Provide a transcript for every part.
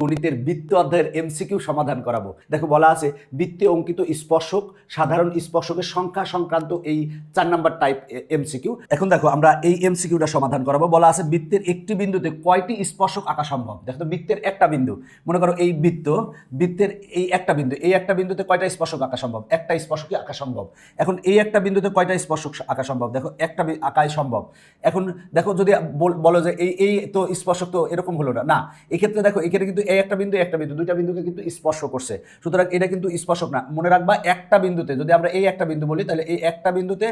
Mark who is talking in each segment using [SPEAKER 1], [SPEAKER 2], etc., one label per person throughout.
[SPEAKER 1] গণিতের বৃত্ত অধ্যায়ের এমসিকিউ সমাধান করাবো। দেখো বলা আছে, বৃত্তে অঙ্কিত স্পর্শক, সাধারণ স্পর্শকের সংখ্যা সংক্রান্ত এই চার নাম্বার টাইপ এমসিকিউ এখন দেখো, আমরা এই এমসিকিউটা সমাধান করাবো। বলা আছে, বৃত্তের একটি বিন্দুতে কয়টি স্পর্শক আঁকা সম্ভব? দেখো বৃত্তের একটা বিন্দু। মনে করো এই বৃত্ত, বৃত্তের এই একটা বিন্দু, এই একটা বিন্দুতে কয়টা স্পর্শক আঁকা সম্ভব? একটা স্পর্শকই আঁকা সম্ভব। এখন এই একটা বিন্দুতে কয়টা স্পর্শক আঁকা সম্ভব? দেখো, একটা আঁকাই সম্ভব। এখন দেখো, যদি বল- বলো যে এই এই তো স্পর্শক তো এরকম হলো না। না, এক্ষেত্রে দেখো, এখানে কিন্তু এই একটা বিন্দু একটা বিন্দু, দুইটা বিন্দুকে কিন্তু স্পর্শ করছে। সুতরাং এটা কিন্তু স্পর্শক না। মনে রাখবা, একটা বিন্দুতে, যদি আমরা এই একটা বিন্দু বলি, তাহলে এই একটা বিন্দুতে,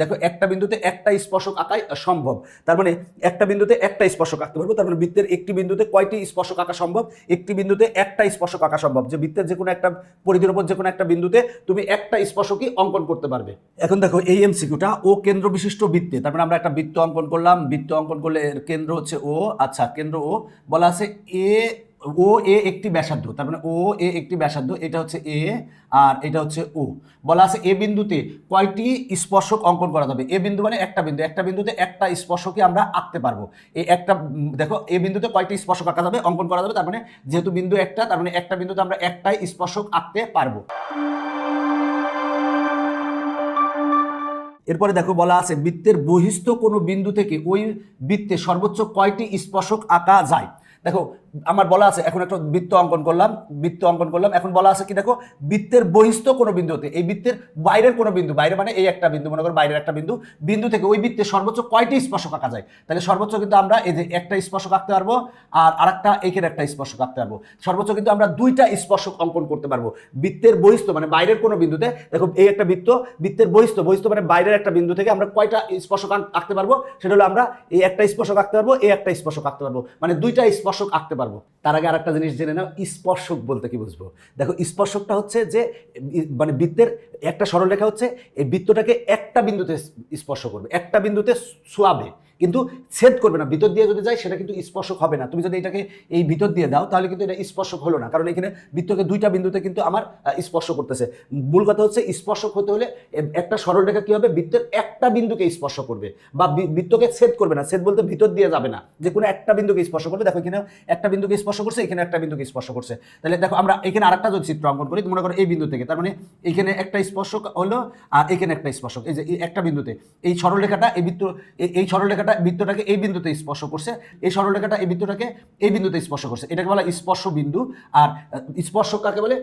[SPEAKER 1] দেখো, একটা বিন্দুতে একটা স্পর্শক আঁকাই সম্ভব। তার মানে একটা বিন্দুতে একটা স্পর্শক আঁকতে পারব। তার মানে বৃত্তের একটি বিন্দুতে কয়টি স্পর্শক আঁকা সম্ভব? একটি বিন্দুতে একটা স্পর্শক আঁকা সম্ভব। যে বৃত্তের যে কোনো একটা পরিধির উপর যে কোনো একটা বিন্দুতে তুমি একটা স্পর্শকই অঙ্কন করতে পারবে। এখন দেখো, এই এমসিকিউটা ও কেন্দ্র বিশিষ্ট বৃত্তে, তার মানে আমরা একটা বৃত্ত অঙ্কন করলাম। বৃত্ত অঙ্কন করলে কেন্দ্র হচ্ছে ও। আচ্ছা কেন্দ্র ও, বলা আছে এ ও এ একটি ব্যাসার্ধ, তার মানে ও এ একটি ব্যাসার্ধ, এটা হচ্ছে এ আর এটা হচ্ছে ও। বলা আছে এ বিন্দুতে কয়টি স্পর্শক অঙ্কন করা যাবে? এ বিন্দু মানে একটা বিন্দু, একটা বিন্দুতে একটা স্পর্শকই আমরা আঁকতে পারব। এই একটা দেখো, এ বিন্দুতে কয়টি স্পর্শক আঁকা যাবে, অঙ্কন করা যাবে, তার মানে যেহেতু বিন্দু একটা, তার মানে একটা বিন্দুতে আমরা একটাই স্পর্শক আঁকতে পারব। এরপরে দেখো, বলা আছে বৃত্তের বহিস্থ কোনো বিন্দু থেকে ওই বৃত্তে সর্বোচ্চ কয়টি স্পর্শক আঁকা যায়? দেখো আমার বলা আছে, এখন একটা বৃত্ত অঙ্কন করলাম, বৃত্ত অঙ্কন করলাম, এখন বলা আছে কি দেখো, বৃত্তের বহিস্থ কোনো বিন্দুতে, এই বৃত্তের বাইরের কোনো বিন্দু, বাইরে মানে এই একটা বিন্দু, মনে করো বাইরের একটা বিন্দু বিন্দু থেকে ওই বৃত্তে সর্বোচ্চ কয়টি স্পর্শক আঁকা যায়? তাহলে সর্বোচ্চ কিন্তু আমরা এই যে একটা স্পর্শক আঁকতে পারব, আর আরেকটা এইখানে একটা স্পর্শক আঁকতে পারব। সর্বোচ্চ কিন্তু আমরা দুইটা স্পর্শক অঙ্কন করতে পারব, বৃত্তের বহিস্থ মানে বাইরের কোনো বিন্দুতে, দেখো এই একটা বৃত্ত, বৃত্তের বহিস্থ বহিস্থ মানে বাইরের একটা বিন্দু থেকে আমরা কয়টা স্পর্শক আঁক- আঁকতে পারব? সেটা হলো আমরা এই একটা স্পর্শক আঁকতে পারব, এই একটা স্পর্শক আঁকতে পারব মানে দুইটা স্পর্শক আঁকতে পারব। তার আগে আরেকটা জিনিস জেনে নাও, স্পর্শক বলতে কি বুঝব? দেখো, স্পর্শকটা হচ্ছে যে মানে বৃত্তের একটা সরলরেখা হচ্ছে, এই বৃত্তটাকে একটা বিন্দুতে স্পর্শ করবে, একটা বিন্দুতে ছোঁয়াবে কিন্তু ছেদ করবে না। ভিতর দিয়ে যদি যায়, সেটা কিন্তু স্পর্শক হবে না। তুমি যদি এটাকে এই ভিতর দিয়ে দাও, তাহলে কিন্তু এটা স্পর্শক হলো না। কারণ এখানে বৃত্তকে দুইটা বিন্দুতে কিন্তু আমার স্পর্শ করতেছে। মূল কথা হচ্ছে স্পর্শক হতে হলে একটা সরলরেখা কি হবে? বৃত্তের একটা বিন্দুকে স্পর্শ করবে। বা বৃত্তকে ছেদ করবে না। ছেদ বলতে ভিতর দিয়ে যাবে না। যে কোনো একটা বিন্দুকে স্পর্শ করবে। দেখো এখানে একটা বিন্দুকে স্পর্শ করছে, এখানে একটা বিন্দুকে স্পর্শ করছে। তাহলে দেখো আমরা এখানে আরেকটা যদি চিত্র অঙ্কন করি মনে করো এই বিন্দু থেকে। তার মানে এখানে একটা স্পর্শক হলো আর এখানে একটা স্পর্শক। এই যে একটা বিন্দুতে। এই সরলরেখাটা, এই বৃত্ত এই সরলরেখাটা বৃত্তটাকে এই বিন্দুতে স্পর্শ করছে। এই সরলরেখাটা এই বৃত্তটাকে এই বিন্দুতে স্পর্শ করছে। এটাকে বলা স্পর্শ বিন্দু আর স্পর্শ কাকে বলে?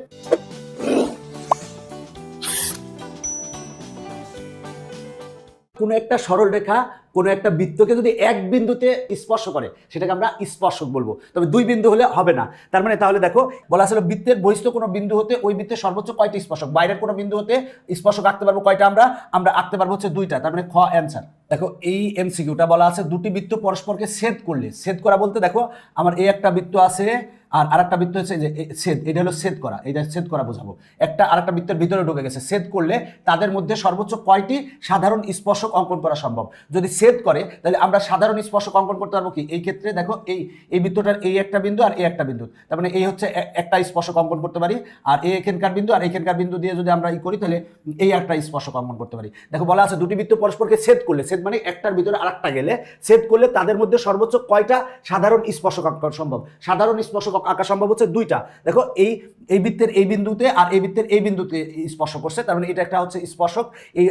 [SPEAKER 1] কোনো একটা সরল রেখা, কোনো একটা বৃত্তকে যদি এক বিন্দুতে স্পর্শ করে, সেটাকে আমরা স্পর্শক বলব। তবে দুই বিন্দু হলে হবে না। তার মানে তাহলে দেখো, বলা আসলে বৃত্তের বহিস্থ কোনো বিন্দু হতে ওই বৃত্তের সর্বোচ্চ কয়টি স্পর্শক? বাইরের কোনো বিন্দু হতে স্পর্শক আঁকতে পারব কয়টা আমরা? আমরা আঁকতে পারব হচ্ছে দুইটা। তার মানে খ অ্যান্সার দেখো, এই এমসিকিউটা বলা আছে দুটি বৃত্ত পরস্পরকে ছেদ করলে। ছেদ করা বলতে দেখো, আমার এই একটা বৃত্ত আছে আর আরেকটা বৃত্ত হচ্ছে যে ছেদ, এটা হলো ছেদ করা, এটা ছেদ করা বোঝাবো। একটা, আরেকটা বৃত্তের ভিতরে ঢুকে গেছে, ছেদ করলে তাদের মধ্যে সর্বোচ্চ কয়টি সাধারণ স্পর্শক অঙ্কন করা সম্ভব? যদি ছেদ করে, তাহলে আমরা সাধারণ স্পর্শক অঙ্কন করতে পারব কি? এই ক্ষেত্রে দেখো, এই এই বৃত্তটার এই একটা বিন্দু আর এই একটা বিন্দু। তার মানে এই হচ্ছে একটা স্পর্শক অঙ্কন করতে পারি, আর এই এখানকার বিন্দু আর এখানকার বিন্দু দিয়ে যদি আমরা ই করি, তাহলে এই একটা স্পর্শক অঙ্কন করতে পারি। দেখো বলা আছে দুটি বৃত্ত পরস্পরকে ছেদ করলে, ছেদ মানে একটার ভিতরে আরেকটা গেলে, ছেদ করলে তাদের মধ্যে সর্বোচ্চ কয়টা সাধারণ স্পর্শক আঁকা সম্ভব? সাধারণ স্পর্শক আঁকা সম্ভব হচ্ছে দুইটা। দেখো, এই এই বৃত্তের এই বিন্দুতে আর এই বৃত্তের এই বিন্দুতে স্পর্শ করছে, তার মানে এটা একটা হচ্ছে স্পর্শক, এই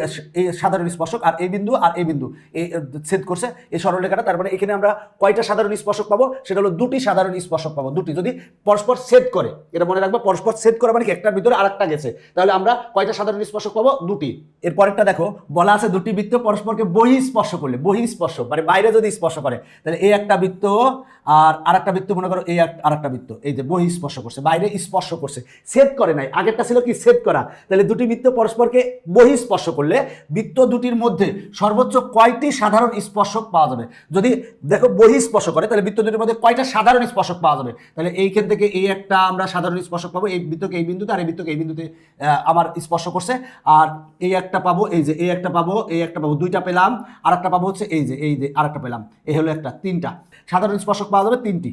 [SPEAKER 1] সাধারণ স্পর্শক আর এই বিন্দু আর এই বিন্দু, এই ছেদ করছে এই সরলরেখাটা, তার মানে এখানে আমরা কয়টা সাধারণ স্পর্শক পাবো? সেটা হলো দুটি সাধারণ স্পর্শক পাবো, দুটি। যদি পরস্পর ছেদ করে, এটা মনে রাখব, পরস্পর ছেদ করে মানে কি? একটার ভিতরে আরেকটা গেছে। তাহলে আমরা কয়টা সাধারণ স্পর্শক পাবো? দুটি। এর পরেরটা দেখো, বলা আছে দুটি বৃত্ত পরস্পরকে বহি স্পর্শ করলে, বহি স্পর্শ মানে বাইরে যদি স্পর্শ করে, তাহলে এই একটা বৃত্ত আর আরেকটা বৃত্ত মনে করো এই আর একটা এই যে বহি স্পর্শ করছে, বাইরে স্পর্শ করছে। ছেদ করে নাই। আগেরটা ছিল কি? ছেদ করা। তাহলে দুটি বৃত্ত পরস্পরকে বহি স্পর্শ করলে বৃত্ত দুটির মধ্যে সর্বোচ্চ কয়টি সাধারণ স্পর্শক পাওয়া যাবে? যদি দেখো বহি স্পর্শ করে, তাহলে বৃত্ত দুটির মধ্যে কয়টা সাধারণ স্পর্শক পাওয়া যাবে? তাহলে এইখান থেকে এই একটা আমরা সাধারণ স্পর্শক পাবো, এই বৃত্তকে এই বিন্দুতে আর এই বৃত্তকে এই বিন্দুতে আমার স্পর্শ করছে। আর এই একটা পাবো, এই যে এই একটা পাবো, এই একটা পাবো, দুইটা পেলাম। আর একটা পাবো হচ্ছে এই যে এই যে আর একটা পেলাম। এই হলো একটা, তিনটা। সাধারণ স্পর্শক পাওয়া যাবে তিনটি।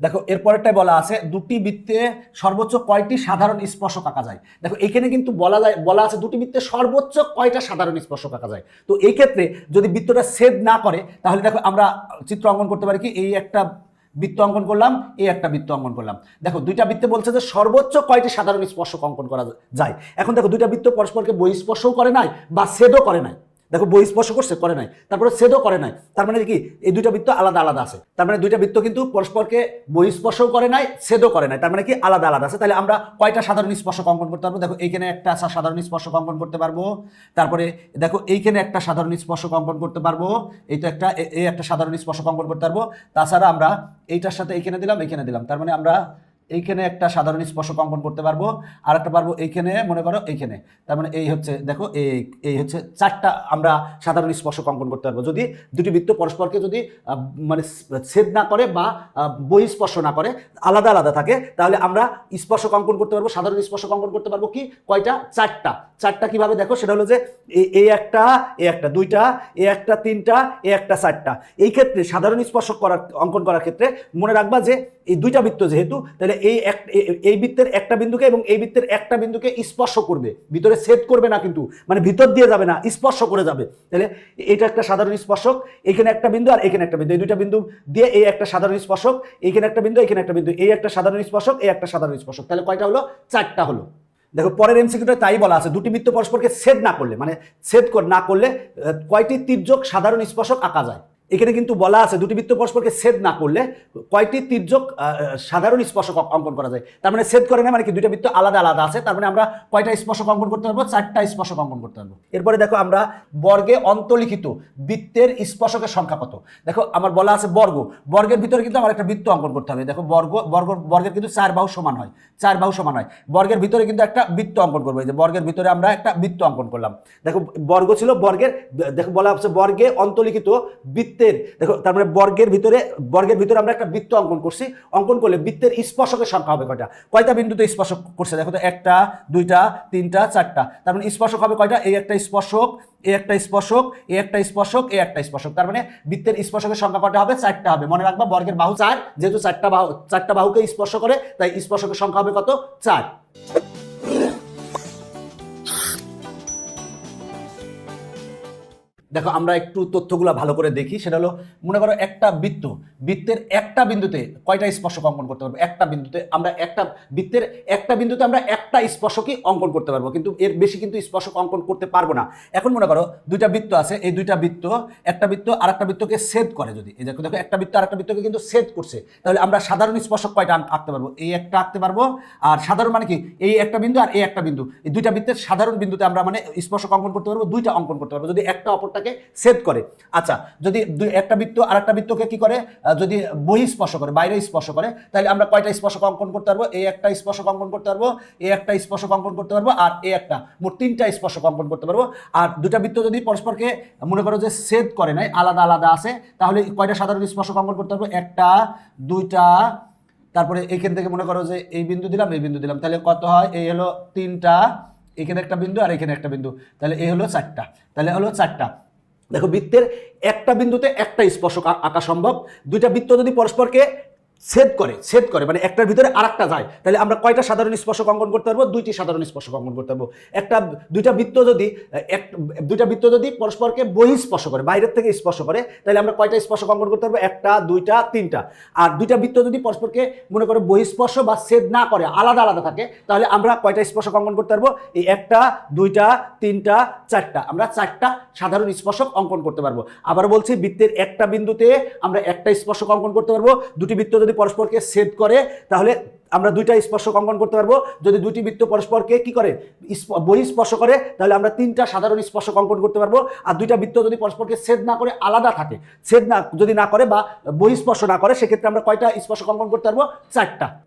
[SPEAKER 1] দেখো এরপরেরটাই বলা আছে, দুটি বৃত্তে সর্বোচ্চ কয়টি সাধারণ স্পর্শক আঁকা যায়? দেখো, এখানে কিন্তু বলা যায়, বলা আছে দুটি বৃত্তে সর্বোচ্চ কয়টা সাধারণ স্পর্শক আঁকা যায়? তো এই ক্ষেত্রে যদি বৃত্তটা ছেদ না করে, তাহলে দেখো, আমরা চিত্র অঙ্কন করতে পারি কি? এই একটা বৃত্ত অঙ্কন করলাম, এই একটা বৃত্ত অঙ্কন করলাম। দেখো, দুইটা বৃত্তে বলছে যে সর্বোচ্চ কয়টি সাধারণ স্পর্শক অঙ্কন করা যায়? এখন দেখো, দুইটা বৃত্ত পরস্পরকে বহিঃস্পর্শও করে নাই বা ছেদও করে নাই। দেখো বই স্পর্শ করছে, করে নাই। তারপরে ছেদও করে নাই। তার মানে কি? এই দুইটা বৃত্ত আলাদা আলাদা আছে। তার মানে দুইটা বৃত্ত কিন্তু পরস্পরকে বই করে নাই, ছেদও করে নাই। তার মানে কি? আলাদা আলাদা আছে। তাহলে আমরা কয়টা সাধারণ স্পর্শ অঙ্কন করতে পারব? দেখো, এইখানে একটা সাধারণ স্পর্শ অঙ্কন করতে পারব। তারপরে দেখো, এইখানে একটা সাধারণ স্পর্শ অঙ্কন করতে পারব। এই তো একটা এই একটা সাধারণ স্পর্শ অঙ্কন করতে পারব। তাছাড়া আমরা এইটার সাথে এইখানে দিলাম এইখানে দিলাম। তার মানে আমরা এইখানে একটা সাধারণ স্পর্শক অঙ্কন করতে পারব। আর একটা পারব এইখানে, মনে করো এইখানে। তার মানে এই হচ্ছে, দেখো, এই এই হচ্ছে চারটা আমরা সাধারণ স্পর্শক অঙ্কন করতে পারব। যদি দুটি বৃত্ত পরস্পরকে যদি মানে ছেদ না করে বা বহিঃস্পর্শ না করে, আলাদা আলাদা থাকে, তাহলে আমরা স্পর্শক অঙ্কন করতে পারব, সাধারণ স্পর্শক অঙ্কন করতে পারব কি? কয়টা? চারটা। চারটা কীভাবে? দেখো, সেটা হলো যে এই একটা, এ একটা দুইটা, এ একটা তিনটা, এ একটা চারটা। এই ক্ষেত্রে সাধারণ স্পর্শক করার, অঙ্কন করার ক্ষেত্রে মনে রাখবা যে এই দুইটা বৃত্ত যেহেতু, তাহলে এই এক এই বৃত্তের একটা বিন্দুকে এবং এই বৃত্তের একটা বিন্দুকে স্পর্শ করবে। ভিতরে ছেদ করবে না কিন্তু মানে ভিতর দিয়ে যাবে না, স্পর্শ করে যাবে। তাহলে এটা একটা সাধারণ স্পর্শক, এখানে একটা বিন্দু আর এখানে একটা বিন্দু। এই দুইটা বিন্দু দিয়ে এই একটা সাধারণ স্পর্শক, এখানে একটা বিন্দু, এখানে একটা বিন্দু। এই একটা সাধারণ স্পর্শক, এই একটা সাধারণ স্পর্শক। তাহলে কয়টা হলো? চারটা হলো। দেখো, পরের এমসিকিউটা তাই বলা আছে, দুটি বৃত্ত পরস্পরকে ছেদ না করলে মানে ছেদ না করলে কয়টি তির্যক সাধারণ স্পর্শক আঁকা যায়? এখানে কিন্তু বলা আছে দুটি বৃত্ত পরস্পরকে ছেদ না করলে কয়টি তির্যক সাধারণ স্পর্শক অঙ্কন করা যায়? তার মানে ছেদ করে না মানে কি দুইটা বৃত্ত আলাদা আলাদা আছে, তার মানে আমরা কয়টা স্পর্শক অঙ্কন করতে পারব? চারটা স্পর্শক অঙ্কন করতে পারব। এরপরে দেখো আমরা বর্গে অন্তলিখিত বৃত্তের স্পর্শকের সংখ্যা কত? দেখো আমার বলা আছে বর্গ। বর্গের ভিতরে কিন্তু আমার একটা বৃত্ত অঙ্কন করতে হবে। দেখো বর্গ বর্গ, বর্গের কিন্তু চার বাহু সমান হয়। চার বাহু সমান হয়। বর্গের ভিতরে কিন্তু একটা বৃত্ত অঙ্কন করব। যে বর্গের ভিতরে আমরা একটা বৃত্ত অঙ্কন করলাম। দেখো বর্গ ছিল বর্গের, দেখো বলা হচ্ছে বর্গে অন্তলিখিত বৃত্তের, দেখো, তার মানে বর্গের ভিতরে বর্গের ভিতরে আমরা একটা বৃত্ত অঙ্কন করছি। অঙ্কন করলে বৃত্তের স্পর্শকের সংখ্যা হবে কয়টা? কয়টা বিন্দুতে স্পর্শক করছে? দেখো তো, একটা, দুইটা, তিনটা, চারটা। তার মানে স্পর্শক হবে কয়টা? এই একটা স্পর্শক, এ একটা স্পর্শক, এ একটা স্পর্শক, এ একটা স্পর্শক। তার মানে বৃত্তের স্পর্শকের সংখ্যা কয়টা হবে? চারটা হবে। মনে রাখবা, বর্গের বাহু চার, যেহেতু চারটা বাহু, চারটা বাহুকে স্পর্শ করে, তাই স্পর্শকের সংখ্যা হবে কত? চার। দেখো, আমরা একটু তথ্যগুলো ভালো করে দেখি। সেটা হলো, মনে করো একটা বৃত্ত, বৃত্তের একটা বিন্দুতে কয়টা স্পর্শক অঙ্কন করতে পারব? একটা বিন্দুতে আমরা একটা, বৃত্তের একটা বিন্দুতে আমরা একটা স্পর্শকই অঙ্কন করতে পারব, কিন্তু এর বেশি কিন্তু স্পর্শক অঙ্কন করতে পারব না। এখন মনে করো, দুইটা বৃত্ত আছে, এই দুইটা বৃত্ত, একটা বৃত্ত আর একটা বৃত্তকে ছেদ করে যদি। এই দেখো দেখো, একটা বৃত্ত আর একটা বৃত্তকে কিন্তু ছেদ করছে। তাহলে আমরা সাধারণ স্পর্শক কয়টা আঁকতে পারব? এই একটা আঁকতে পারব, আর সাধারণ মানে কি? এই একটা বিন্দু আর এই একটা বিন্দু। এই দুইটা বৃত্তের সাধারণ বিন্দুতে আমরা মানে স্পর্শক অঙ্কন করতে পারব, দুইটা অঙ্কন করতে পারব। যদি একটা অপরটাকে ছেদ করে। আচ্ছা যদি দুই একটা বৃত্ত আর একটা বৃত্তকে কি করে? যদি বহি স্পর্শ করে, বাইরে স্পর্শ করে, তাহলে আমরা কয়টা স্পর্শক অঙ্কন করতে পারব? এই একটা স্পর্শক অঙ্কন করতে পারব এই একটা স্পর্শক অঙ্কন করতে পারব, আর এই একটা, মোট তিনটা স্পর্শক অঙ্কন করতে পারব। আর দুটা বৃত্ত যদি পরস্পরকে মনে করো যে ছেদ করে নাই, আলাদা আলাদা আছে, তাহলে কয়টা সাধারণ স্পর্শক অঙ্কন করতে পারব? একটা, দুইটা, তারপরে এইখান থেকে মনে করো যে এই বিন্দু দিলাম, এই বিন্দু দিলাম, তাহলে কত হয়? এই হলো তিনটা, এখানে একটা বিন্দু আর এখানে একটা বিন্দু, তাহলে এই হলো চারটা, তাহলে হলো চারটা। দেখো বৃত্তের একটা বিন্দুতে একটা স্পর্শক আঁকা সম্ভব। দুইটা বৃত্ত যদি পরস্পরকে ছেদ করে ছেদ করে মানে একটার ভিতরে আরেকটা যায়। তাহলে আমরা কয়টা সাধারণ স্পর্শক অঙ্কন করতে পারব? দুইটি সাধারণ স্পর্শক অঙ্কন করতে পারব। একটা, দুইটা বৃত্ত যদি, এক, দুইটা বৃত্ত যদি পরস্পরকে বহিঃস্পর্শ করে, বাইরের থেকে স্পর্শ করে, তাহলে আমরা কয়টা স্পর্শক অঙ্কন করতে পারব? একটা, দুইটা, তিনটা। আর দুইটা বৃত্ত যদি পরস্পরকে, মনে করো বহিঃস্পর্শ বা ছেদ না করে, আলাদা আলাদা থাকে, তাহলে আমরা কয়টা স্পর্শক অঙ্কন করতে পারব? এই একটা, দুইটা, তিনটা, চারটা। আমরা চারটা সাধারণ স্পর্শক অঙ্কন করতে পারব। আবার বলছি, বৃত্তের একটা বিন্দুতে আমরা একটা স্পর্শক অঙ্কন করতে পারব। দুটি বৃত্ত যদি পরস্পরকে সেট করে, তাহলে আমরা দুইটা স্পর্শক অঙ্কন করতে পারব। যদি দুটি বৃত্ত পরস্পরকে কি করে? স্প- বহিঃস্পর্শ করে, তাহলে আমরা তিনটা সাধারণ স্পর্শক অঙ্কন করতে পারব। আর দুইটা বৃত্ত যদি পরস্পরকে ছেদ না করে, আলাদা থাকে। ছেদ না, যদি না করে বা বহিঃস্পর্শ না করে, সেক্ষেত্রে আমরা কয়টা স্পর্শক অঙ্কন করতে পারব? চারটা।